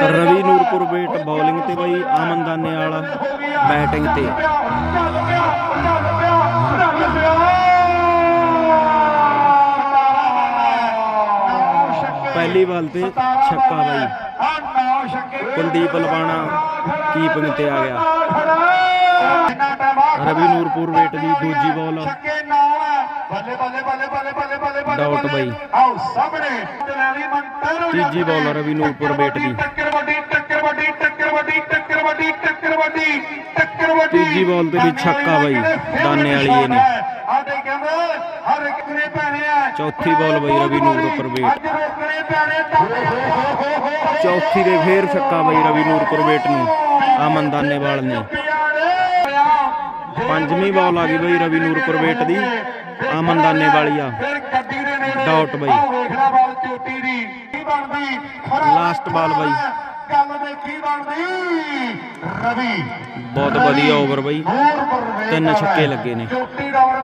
Ravi Nurpur wait bowling ਤੇ ਬਾਈ ਆਮਨ ਦਾਨੇ ਵਾਲਾ batting ਤੇ। ਪਹਿਲੀ ਬਾਲ ਤੇ ਛੱਕਾ ਬਾਈ। ਕੁਲਦੀਪ ਲਵਾਣਾ ਕੀਪਿੰਗ ਤੇ ਆ ਗਿਆ। ਰਵੀ ਨੂਰਪੁਰ ਵੇਟ ਦੀ ਦੂਜੀ ਬਾਲ ਬੱਲੇ ਬੱਲੇ ਬੱਲੇ ਬੱਲੇ ਬੱਲੇ ਬੱਲੇ ਬੱਲੇ ਡਾਊਟ ਬਾਈ। ਆਓ ਸਾਹਮਣੇ। ਦਲਾਲੀ ਮੰਤਰ ਤੀਜੀ ਬਾਲ ਰਵੀ ਨੂਰਪੁਰ ਵੇਟ ਦੀ। ਟੱਕਰ ਵੱਡੀ ਟੱਕਰ ਵੱਡੀ ਟੱਕਰ ਵੱਡੀ ਟੱਕਰ ਵੱਡੀ ਟੱਕਰ ਵੱਡੀ ਟੱਕਰ ਵੱਡੀ। ਤੀਜੀ ਬਾਲ ਤੇ ਵੀ ਛੱਕਾ ਬਾਈ, ਦਾਨੇ ਵਾਲੀ ਇਹ ਨੇ। ਸਾਡੇ ਕਹਿੰਦੇ ਹਰ ਇੱਕ ਨੇ ਪੈਣੇ ਆ। ਚੌਥੀ ਬਾਲ ਬਾਈ ਰਵੀ ਨੂਰਪੁਰ ਤਾਂ ਚੌਥੀ ਦੇ ਫੇਰ ਛੱਕਾ ਬਾਈ ਰਵੀ ਨੂਰਪੁਰ ਵੇਟ ਨੂੰ ਆਮਨ ਦਾਨੇਵਾਲ ਨੇ। ਪੰਜਵੀਂ ਬਾਲ ਆ ਗਈ ਬਾਈ ਰਵੀ ਨੂਰਪੁਰ ਵੇਟ ਦੀ ਆਮਨ ਦਾਨੇਵਾਲੀ ਆ। ਫਿਰ ਗੱਡੀ ਦੇ। ਨੇੜੇ ਡਾਊਟ ਬਾਈ। ਲਾਸਟ ਬਾਲ ਬਾਈ। ਬਹੁਤ ਵਧੀਆ ਓਵਰ ਬਾਈ। ਤਿੰਨ ਛੱਕੇ ਲੱਗੇ ਨੇ।